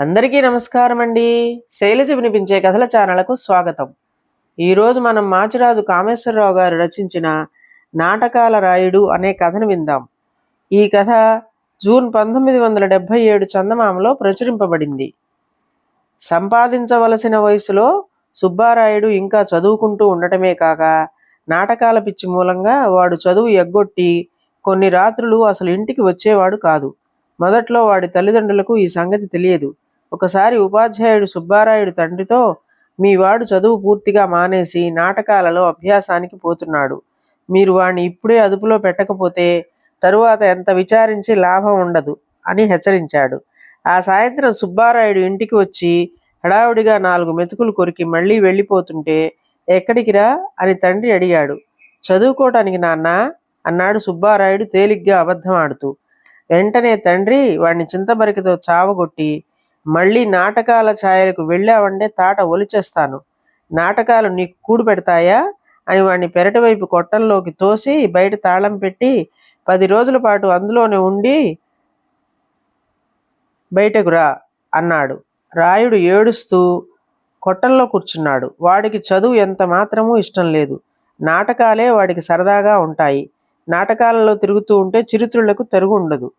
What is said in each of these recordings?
అందరికీ నమస్కారం అండి శైలజ వినిపించే కథల ఛానళ్ళకు స్వాగతం. ఈరోజు మనం మాచిరాజు కామేశ్వరరావు గారు రచించిన నాటకాల రాయుడు అనే కథను విందాం. ఈ కథ జూన్ పంతొమ్మిది వందల డెబ్భై ఏడు చందమామలో ప్రచురింపబడింది. సంపాదించవలసిన వయసులో సుబ్బారాయుడు ఇంకా చదువుకుంటూ ఉండటమే కాక నాటకాల పిచ్చి మూలంగా వాడు చదువు ఎగ్గొట్టి కొన్ని రాత్రులు అసలు ఇంటికి వచ్చేవాడు కాదు. మొదట్లో వాడి తల్లిదండ్రులకు ఈ సంగతి తెలియదు. ఒకసారి ఉపాధ్యాయుడు సుబ్బారాయుడు తండ్రితో మీ వాడు చదువు పూర్తిగా మానేసి నాటకాలలో అభ్యాసానికి పోతున్నాడు. మీరు వాణ్ణి ఇప్పుడే అదుపులో పెట్టకపోతే తరువాత ఎంత విచారించి లాభం ఉండదు అని హెచ్చరించాడు. ఆ సాయంత్రం సుబ్బారాయుడు ఇంటికి వచ్చి హడావుడిగా నాలుగు మెతుకులు కొరికి మళ్ళీ వెళ్ళిపోతుంటే ఎక్కడికి రా? అని తండ్రి అడిగాడు. చదువుకోవటానికి నాన్న అన్నాడు సుబ్బారాయుడు తేలిగ్గా అబద్ధం ఆడుతూ. వెంటనే తండ్రి వాడిని చింతబరికతో చావగొట్టి మళ్ళీ నాటకాల ఛాయలకు వెళ్ళావంటే తాట ఒలిచేస్తాను. నాటకాలు నీకు కూడు పెడతాయా? అని వాడిని పెరటి వైపు కొట్టంలోకి తోసి బయట తాళం పెట్టి పది రోజుల పాటు అందులోనే ఉండి బయటకు రా అన్నాడు. రాయుడు ఏడుస్తూ కొట్టంలో కూర్చున్నాడు. వాడికి చదువు ఎంత మాత్రమూ ఇష్టం లేదు. నాటకాలే వాడికి సరదాగా ఉంటాయి. నాటకాలలో తిరుగుతూ ఉంటే చిరుతుళ్ళకు తెరుగు ఉండదు.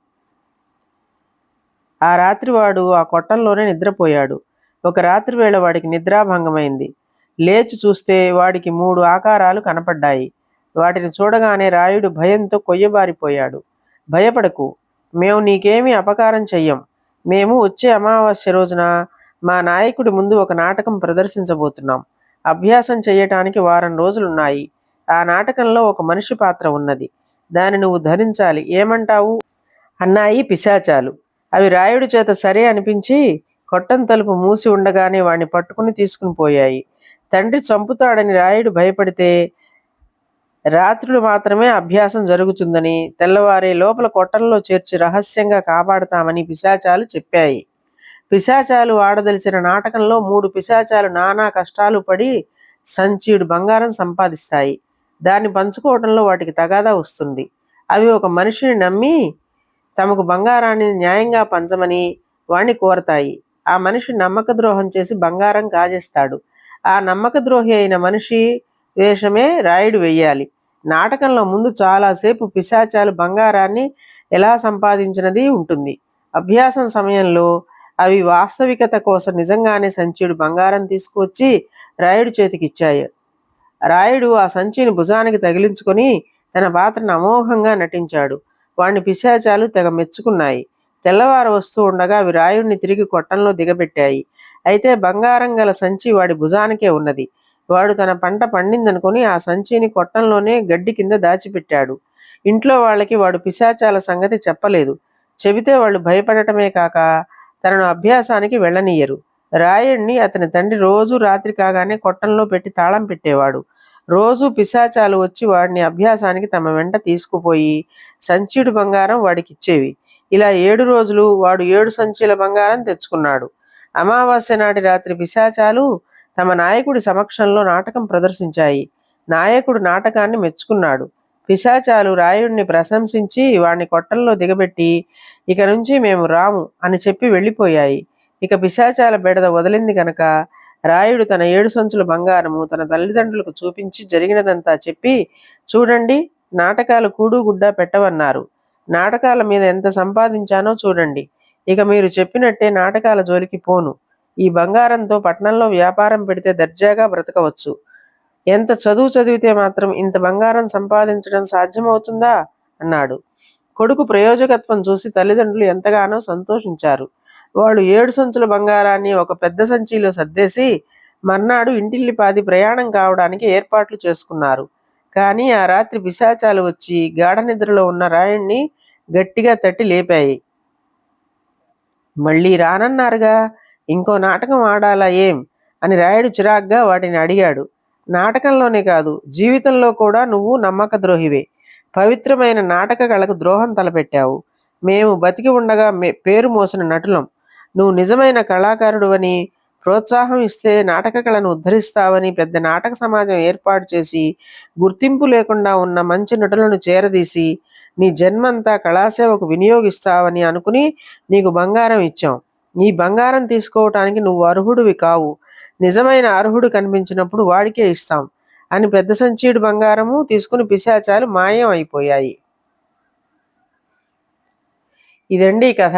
ఆ రాత్రి వాడు ఆ కొట్టంలోనే నిద్రపోయాడు. ఒక రాత్రి వేళ వాడికి నిద్రాభంగమైంది. లేచి చూస్తే వాడికి మూడు ఆకారాలు కనపడ్డాయి. వాటిని చూడగానే రాయుడు భయంతో కొయ్యబారిపోయాడు. భయపడకు. మేము నీకేమీ అపకారం చెయ్యం. మేము వచ్చే అమావాస్య రోజున మా నాయకుడి ముందు ఒక నాటకం ప్రదర్శించబోతున్నాం. అభ్యాసం చేయటానికి వారం రోజులున్నాయి. ఆ నాటకంలో ఒక మనిషి పాత్ర ఉన్నది. దాన్ని నువ్వు ధరించాలి. ఏమంటావు? అన్నాయి పిశాచాలు. అవి రాయుడి చేత సరే అనిపించి కొట్టం తలుపు మూసి ఉండగానే వాణ్ణి పట్టుకుని తీసుకుని పోయాయి. తండ్రి చంపుతాడని రాయుడు భయపడితే రాత్రులు మాత్రమే అభ్యాసం జరుగుతుందని తెల్లవారే లోపల కొట్టంలో చేర్చి రహస్యంగా కాపాడతామని పిశాచాలు చెప్పాయి. పిశాచాలు ఆడదలిచిన నాటకంలో మూడు పిశాచాలు నానా కష్టాలు పడి సంచీడు బంగారం సంపాదిస్తాయి. దాన్ని పంచుకోవడంలో వాటికి తగాదా వస్తుంది. అవి ఒక మనిషిని నమ్మి తమకు బంగారాన్ని న్యాయంగా పంచమని వాణ్ణి కోరతాయి. ఆ మనిషి నమ్మక ద్రోహం చేసి బంగారం కాజేస్తాడు ఆ నమ్మక ద్రోహి అయిన మనిషి వేషమే రాయుడు వెయ్యాలి. నాటకంలో ముందు చాలాసేపు పిశాచాలు బంగారాన్ని ఎలా సంపాదించినది ఉంటుంది. అభ్యాసం సమయంలో అవి వాస్తవికత కోసం నిజంగానే సంచుడు బంగారం తీసుకువచ్చి రాయుడు చేతికిచ్చాయి. రాయుడు ఆ సంచిని భుజానికి తగిలించుకొని తన పాత్రను అమోఘంగా నటించాడు. వాడిని పిశాచాలు తెగ మెచ్చుకున్నాయి. తెల్లవారు వస్తూ ఉండగా అవి రాయుణ్ణి తిరిగి కొట్టంలో దిగబెట్టాయి. అయితే బంగారం గల సంచి వాడి భుజానికే ఉన్నది. వాడు తన పంట పండిందనుకుని ఆ సంచిని కొట్టంలోనే గడ్డి కింద దాచిపెట్టాడు. ఇంట్లో వాళ్ళకి వాడు పిశాచాల సంగతి చెప్పలేదు. చెబితే వాళ్ళు భయపడటమే కాక తనను అభ్యాసానికి వెళ్ళనీయరు. రాయుణ్ణి అతని తండ్రి రోజు రాత్రి కాగానే కొట్టంలో పెట్టి తాళం పెట్టేవాడు. రోజు పిశాచాలు వచ్చి వాడిని అభ్యాసానికి తమ వెంట తీసుకుపోయి సంచిడు బంగారం వాడికి ఇచ్చేవి ఇలా ఏడు రోజులు వాడు ఏడు సంచుల బంగారం తెచ్చుకున్నాడు. అమావాస్య నాటి రాత్రి పిశాచాలు తమ నాయకుడి సమక్షంలో నాటకం ప్రదర్శించాయి. నాయకుడు నాటకాన్ని మెచ్చుకున్నాడు. పిశాచాలు రాయుడిని ప్రశంసించి వాడిని కొట్టంలో దిగబెట్టి ఇక నుంచి మేము రాము అని చెప్పి వెళ్ళిపోయాయి. ఇక పిశాచాల బెడద వదిలింది కనుక రాయుడు తన ఏడు సంచుల బంగారము తన తల్లిదండ్రులకు చూపించి జరిగినదంతా చెప్పి చూడండి నాటకాలు కూడు గుడ్డ పెట్టవన్నారు. నాటకాల మీద ఎంత సంపాదించానో చూడండి. ఇక మీరు చెప్పినట్టే నాటకాల జోలికి పోను. ఈ బంగారంతో పట్టణంలో వ్యాపారం పెడితే దర్జాగా బ్రతకవచ్చు. ఎంత చదువు చదివితే మాత్రం ఇంత బంగారం సంపాదించడం సాధ్యమవుతుందా? అన్నాడు. కొడుకు ప్రయోజకత్వం చూసి తల్లిదండ్రులు ఎంతగానో సంతోషించారు. వాళ్ళు ఏడు సంచుల బంగారాన్ని ఒక పెద్ద సంచిలో సర్దేసి మర్నాడు ఇంటిల్లిపాది ప్రయాణం కావడానికి ఏర్పాట్లు చేసుకున్నారు. కానీ ఆ రాత్రి పిశాచాలు వచ్చి గాఢ నిద్రలో ఉన్న రాయుణ్ణి గట్టిగా తట్టి లేపాయి. మళ్ళీ రానన్నారుగా ఇంకో నాటకం ఆడాలా ఏం? అని రాయుడు చిరాగ్గా వాటిని అడిగాడు. నాటకంలోనే కాదు జీవితంలో కూడా నువ్వు నమ్మక ద్రోహివే. పవిత్రమైన నాటక కళకు ద్రోహం తలపెట్టావు. మేము బతికి ఉండగా పేరు మోసిన నటులం. నువ్వు నిజమైన కళాకారుడు అని ప్రోత్సాహం ఇస్తే నాటక కళను ఉద్ధరిస్తావని పెద్ద నాటక సమాజం ఏర్పాటు చేసి గుర్తింపు లేకుండా ఉన్న మంచి నటులను చేరదీసి నీ జన్మంతా కళాసేవకు వినియోగిస్తావని అనుకుని నీకు బంగారం ఇచ్చాం. నీ బంగారం తీసుకోవటానికి నువ్వు అర్హుడివి కావు. నిజమైన అర్హుడు కనిపించినప్పుడు వాడికే ఇస్తాం అని పెద్ద సంచీడు బంగారము తీసుకుని పిశాచాలు మాయం అయిపోయాయి. ఇదండి కథ.